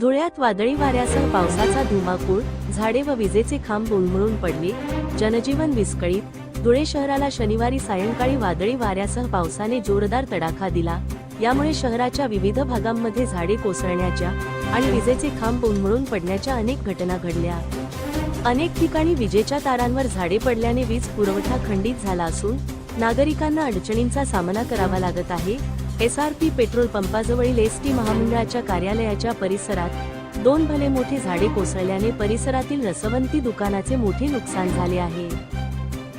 धुळ्यात वादळी वाऱ्यासह पावसाचा धुमाकूळ झाडे व विजेचे खांब उन्मळून पडले. जनजीवन विस्कळीत. धुळे शहराला शनिवारी सायंकाळी वादळी वाऱ्यासह पावसाने जोरदार तडाखा दिला. यामुळे शहराच्या विविध भागांमध्ये झाडे कोसळण्याच्या आणि विजेचे खांब उन्मळून पडण्याच्या अनेक घटना घडल्या. अनेक ठिकाणी विजेच्या तारांवर झाडे पडल्याने वीज पुरवठा खंडित झाला असून नागरिकांना अडचणींचा सामना करावा लागत आहे. एस आर पी पेट्रोल पंपाजवळील एस टी महामंडळाच्या कार्यालयाच्या परिसरात दोन भले मोठी झाडे कोसळल्याने परिसरातील रसवंती दुकानाचे मोठे नुकसान झाले आहे.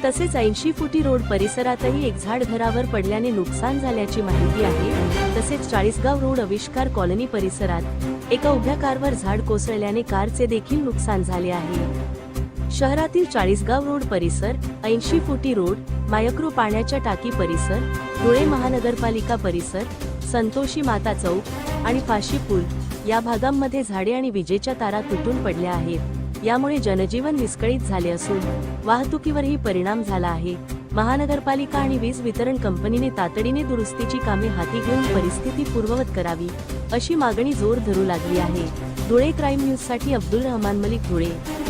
तसेच ऐंशी फुटी रोड परिसरातही एक झाड घरावर पडल्याने नुकसान झाल्याची माहिती आहे. तसेच चाळीसगाव रोड आविष्कार कॉलनी परिसरात एका उभ्या कारवर झाड कोसळल्याने कारचे देखील नुकसान झाले आहे. शहरातील चाळीसगाव रोड परिसर ऐंशी फुटी रोड मायक्रो पाण्याच्या टाकी परिसर धुळे महानगरपालिका परिसर संतोषी माता चौक आणि फाशी पूल या भागांमध्ये झाडे आणि विजेच्या तारा तुटून पडल्या आहेत. यामुळे जनजीवन विस्कळीत झाले असून वाहतुकीवरही परिणाम झाला आहे. महानगरपालिका आणि वीज वितरण कंपनीने तातडीने दुरुस्तीची कामे हाती घेऊन परिस्थिती पूर्ववत करावी अशी मागणी जोर धरू लागली आहे. धुळे क्राईम न्यूजसाठी अब्दुल रहमान मलिक धुळे.